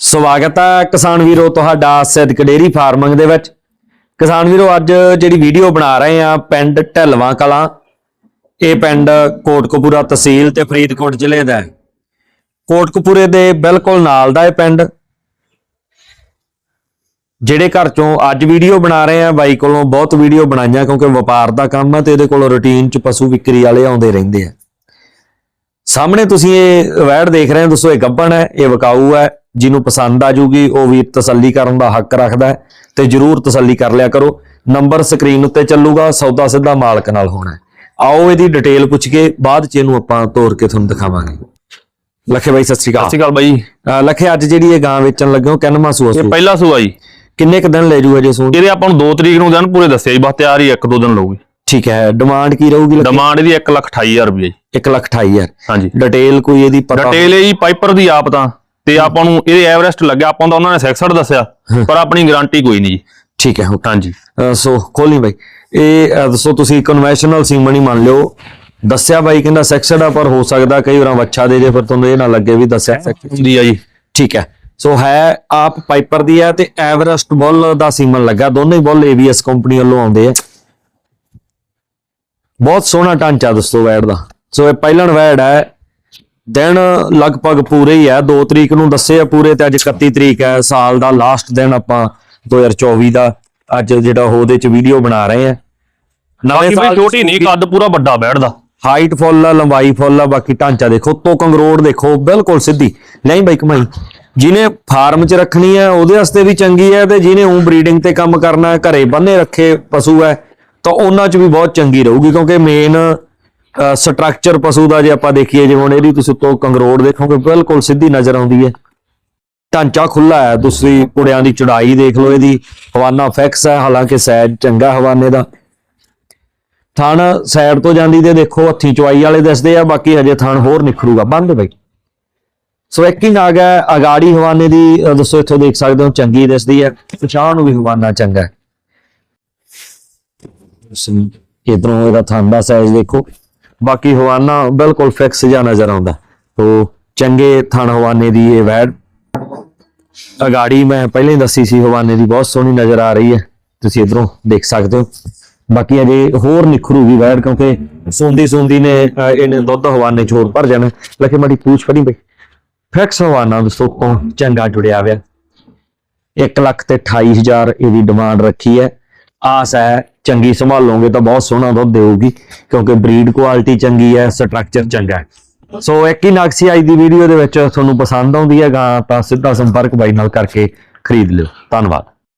ਸਵਾਗਤ ਹੈ ਕਿਸਾਨ ਵੀਰੋ ਤੁਹਾਡਾ ਸਿੱਧਕ ਡੇਰੀ ਫਾਰਮਿੰਗ ਦੇ ਵਿੱਚ। ਕਿਸਾਨ ਵੀਰੋ, ਅੱਜ ਜਿਹੜੀ ਵੀਡੀਓ ਬਣਾ ਰਹੇ ਆ ਪਿੰਡ ਢਲਵਾਂ ਕਲਾਂ। ਇਹ ਪਿੰਡ ਕੋਟਕਪੂਰਾ ਤਹਿਸੀਲ ਤੇ ਫਰੀਦਕੋਟ ਜ਼ਿਲ੍ਹੇ ਦਾ ਹੈ। ਕੋਟਕਪੂਰੇ ਦੇ ਬਿਲਕੁਲ ਨਾਲ ਦਾ ਇਹ ਪਿੰਡ। ਜਿਹੜੇ ਘਰ ਚੋਂ ਅੱਜ ਵੀਡੀਓ ਬਣਾ ਰਹੇ ਆ ਬਾਈ ਕੋਲੋਂ ਬਹੁਤ ਵੀਡੀਓ ਬਣਾਈਆਂ ਕਿਉਂਕਿ ਵਪਾਰ ਦਾ ਕੰਮ ਹੈ ਤੇ ਇਹਦੇ ਕੋਲ ਰੁਟੀਨ ਚ ਪਸ਼ੂ ਵਿਕਰੀ ਵਾਲੇ ਆਉਂਦੇ ਰਹਿੰਦੇ ਆ। ਸਾਹਮਣੇ ਤੁਸੀਂ ਇਹ ਵੈੜ ਦੇਖ ਰਹੇ ਹੋ ਦੋਸਤੋ ਇਹ ਗੱਬਣ ਹੈ, ਇਹ ਵਕਾਊ ਹੈ। ਜਿਹਨੂੰ ਪਸੰਦ ਆ ਜੂਗੀ ਉਹ ਵੀ ਤਸੱਲੀ ਕਰਨ ਦਾ ਹੱਕ ਰੱਖਦਾ ਤੇ ਜਰੂਰ ਤਸੱਲੀ ਕਰ ਲਿਆ ਕਰੋ। ਨੰਬਰ ਸਕਰੀਨ ਉੱਤੇ ਚੱਲੂਗਾ ਸੌਦਾ ਸਿੱਧਾ ਮਾਲਕ ਨਾਲ ਹੋਣਾ। ਆਓ ਇਹਦੀ ਡਿਟੇਲ ਪੁੱਛ ਕੇ ਬਾਅਦ ਚ ਇਹਨੂੰ ਆਪਾਂ ਤੋੜ ਕੇ ਤੁਹਾਨੂੰ ਦਿਖਾਵਾਂਗੇ। ਲੱਖੇ ਬਾਈ ਸਤਿ ਸ਼੍ਰੀ ਸਤਿ ਅਕਾਲ ਸ਼੍ਰੀ ਅਕਾਲ ਬਾਈ। ਲੱਖੇ ਅੱਜ ਜਿਹੜੀ ਇਹ ਗਾਂ ਵੇਚਣ ਲੱਗੇ ਹੋ ਕਿੰਨਵਾਂ ਸੂਆ ਇਹ ਸੂ ਪਹਿਲਾ ਸੂਆ ਜੀ। ਕਿੰਨੇ ਕ ਦਿਨ ਲੈ ਜੂ ਅਜੇ ਸੂ ਇਹਦੇ ਆਪਾਂ ਨੂੰ 2 ਤਰੀਕ ਨੂੰ ਦਿਨ ਪੂਰੇ ਦੱਸਿਆ ਜੀ ਬਸ ਤਿਆਰ ਹੀ ਇੱਕ ਦੋ ਦਿਨ ਲਊਗੀ। ਠੀਕ ਹੈ ਡਿਮਾਂਡ ਕੀ ਰਹੂਗੀ ਲੱਖੇ? ਡਿਮਾਂਡ ਇਹਦੀ 1,28,000 ਰੁਪਏ ਜੀ। 1 ਲੱਖ 28 ਹਜ਼ਾਰ। ਹਾਂਜੀ। ਡਿਟੇਲ ਕੋਈ ਇਹਦੀ ਪਤਾ? ਡਿਟੇਲ ਹੈ ਜੀ ਪਾਈਪਰ ਦੀ ਆਪ ਤਾਂ। ਤੇ ਆਪਾਂ ਨੂੰ ਇਹਦੇ ਐਵਰੇਸਟ ਲੱਗਿਆ ਆਪਾਂ ਤਾਂ ਉਹਨਾਂ ਨੇ 66 ਦੱਸਿਆ ਪਰ ਆਪਣੀ ਗਾਰੰਟੀ ਕੋਈ ਨਹੀਂ ਜੀ। ਠੀਕ ਹੈ ਹਾਂਜੀ। ਸੋ ਖੋਲੀ ਬਾਈ। ਇਹ ਦੱਸੋ ਤੁਸੀਂ ਕਨਵੈਨਸ਼ਨਲ ਸੀਮਨ ਹੀ ਮੰਨ ਲਿਓ। ਦੱਸਿਆ ਬਾਈ ਕਹਿੰਦਾ ਸੈਕਸਡ ਆ ਪਰ ਹੋ ਸਕਦਾ ਕਈ ਵਾਰਾਂ ਵੱਛਾ ਦੇ ਜੇ ਫਿਰ ਤੁਹਾਨੂੰ ਇਹ ਨਾ ਲੱਗੇ ਵੀ ਦੱਸਿਆ ਹੁੰਦੀ ਆ ਜੀ। ਠੀਕ ਹੈ। ਸੋ ਹੈ ਆਪ ਪਾਈਪਰ ਦੀ ਹੈ ਤੇ ਐਵਰੈਸਟ ਬੁੱਲ ਦਾ ਸੀਮਨ ਲੱਗਾ। ਦੋਨੇ ਹੀ ਬੁੱਲ ABS ਕੰਪਨੀ ਵੱਲੋਂ ਆਉਂਦੇ ਆ। ਬਹੁਤ ਸੋਹਣਾ ਢਾਂਚਾ ਦੋਸਤੋ ਵੈੜ ਦਾ। ਸੋ ਇਹ ਪਹਿਲਣ ਵੈੜ ਹੈ। ਦਿਨ ਲਗਭਗ ਪੂਰੇ ਹੀ ਹੈ 2 ਤਰੀਕ ਨੂੰ ਦੱਸੇ ਆ ਪੂਰੇ ਤੇ ਅੱਜ 31 ਤਰੀਕ ਹੈ ਸਾਲ ਦਾ ਲਾਸਟ ਦਿਨ ਆਪਾਂ 2024 ਦਾ ਅੱਜ ਜਿਹੜਾ ਉਹਦੇ ਚ ਵੀਡੀਓ ਬਣਾ ਰਹੇ ਆ। ਬਾਕੀ ਬਈ ਛੋਟੀ ਨਹੀਂ ਕੱਦ ਪੂਰਾ ਵੱਡਾ ਬੈਠਦਾ। ਹਾਈਟ ਫੁੱਲ ਆ ਲੰਬਾਈ ਫੁੱਲ ਆ ਬਾਕੀ ਢਾਂਚਾ ਦੇਖੋ ਤੋਂ ਕੰਗਰੋੜ ਦੇਖੋ ਬਿਲਕੁਲ ਸਿੱਧੀ। ਨਹੀਂ ਬਾਈ ਕਮਾਈ ਜਿਹਨੇ ਫਾਰਮ 'ਚ ਰੱਖਣੀ ਹੈ ਉਹਦੇ ਵਾਸਤੇ ਵੀ ਚੰਗੀ ਹੈ ਤੇ ਜਿਹਨੇ ਉਹ ਬਰੀਡਿੰਗ ਤੇ ਕੰਮ ਕਰਨਾ ਘਰੇ ਬੰਨੇ ਰੱਖੇ ਪਸ਼ੂ ਹੈ ਤਾਂ ਉਹਨਾਂ 'ਚ ਵੀ ਬਹੁਤ ਚੰਗੀ ਰਹੂਗੀ ਕਿਉਂਕਿ ਮੇਨ ਸਟਰਕਚਰ ਪਸ਼ੂ ਦਾ ਜੇ ਆਪਾਂ ਦੇਖੀਏ, ਜਿਵੇਂ ਹੁਣ ਇਹਦੀ ਤੁਸੀਂ ਤੋਂ ਕੰਗਰੋੜ ਦੇਖੋਗੇ, ਬਿਲਕੁਲ ਸਿੱਧੀ ਨਜ਼ਰ ਆਉਂਦੀ ਹੈ। ਢਾਂਚਾ ਖੁੱਲਾ ਹੈ, ਦੂਸਰੀ ਕੁੜਿਆਂ ਦੀ ਚੜਾਈ ਦੇਖ ਲਓ ਇਹਦੀ, ਹਵਾਨਾ ਫਿਕਸ ਹੈ, ਹਾਲਾਂਕਿ ਸਾਈਜ਼ ਚੰਗਾ ਹਵਾਨੇ ਦਾ। ਥਣ ਸਾਈਡ ਤੋਂ ਜਾਂਦੀ ਤੇ ਦੇਖੋ, ਹੱਥੀ ਚਵਾਈ ਵਾਲੇ ਦਿਸਦੇ ਆ, ਬਾਕੀ ਹਜੇ ਥਣ ਹੋਰ ਨਿਖਰੂਗਾ। ਬੰਦ ਬਈ। ਸੋ ਇੱਕ ਹੀ ਨਾਗ ਅਗਾੜੀ ਹਵਾਨੇ ਦੀ ਦੱਸੋ ਇੱਥੋਂ ਦੇਖ ਸਕਦੇ ਹੋ, ਚੰਗੀ ਦਿਸਦੀ ਹੈ, ਪਛਾਣ ਨੂੰ ਵੀ ਹਵਾਨਾ ਚੰਗਾ ਹੈ। ਇਧਰੋਂ ਇਹਦਾ ਥਣ ਦਾ ਸਾਈਜ਼ ਦੇਖੋ। ਬਾਕੀ ਹਵਾਨਾ ਬਿਲਕੁਲ ਫਿਕਸ ਜਿਹਾ ਨਜ਼ਰ ਆਉਂਦਾ। ਤੋ ਚੰਗੇ ਥਣ ਹਵਾਨੇ ਦੀ ਇਹ ਵੈਡ ਅਗਾੜੀ ਮੈਂ ਪਹਿਲਾਂ ਹੀ ਦੱਸੀ ਸੀ, ਹਵਾਨੇ ਦੀ ਬਹੁਤ ਸੋਹਣੀ ਨਜ਼ਰ ਆ ਰਹੀ ਹੈ। ਤੁਸੀਂ ਇਧਰੋਂ ਦੇਖ ਸਕਦੇ ਹੋ। ਬਾਕੀ ਅਜੇ ਹੋਰ ਨਿਖਰੂਗੀ ਵੈੜ ਕਿਉਂਕਿ ਸੁੰਦੀ ਸੁੰਦੀ ਨੇ ਇਹਨੇ ਦੁੱਧ ਹਵਾਨੇ ਛੋੜ ਭਰ ਜਾਣਾ। ਲਕੇ ਮਾੜੀ ਪੂਛ ਫੜੀ ਬਈ। ਫਿਕਸ ਹਵਾਨਾ ਦੋਸਤੋ ਤੋਂ ਚੰਗਾ ਜੁੜਿਆ ਹੋਇਆ। 1 ਲੱਖ ਤੇ 28000 ਇਹਦੀ ਡਿਮਾਂਡ ਰੱਖੀ ਹੈ। ਆਸ ਹੈ ਚੰਗੀ ਸੰਭਾਲੋਗੇ ਤਾਂ ਬਹੁਤ ਸੋਹਣਾ ਦੁੱਧ ਦੇਊਗੀ, ਕਿਉਂਕਿ ਬਰੀਡ ਕੁਆਲਿਟੀ ਚੰਗੀ ਹੈ ਸਟਰਕਚਰ ਚੰਗਾ ਹੈ। ਸੋ ਇੱਕ ਹੀ ਨਕਸੀ ਅੱਜ ਦੀ ਵੀਡੀਓ ਦੇ ਵਿੱਚ ਤੁਹਾਨੂੰ ਪਸੰਦ ਆਉਂਦੀ ਹੈ ਗਾਂ ਤਾਂ ਸਿੱਧਾ ਸੰਪਰਕ ਬਾਈ ਨਾਲ ਕਰਕੇ ਖਰੀਦ ਲਿਓ। ਧੰਨਵਾਦ।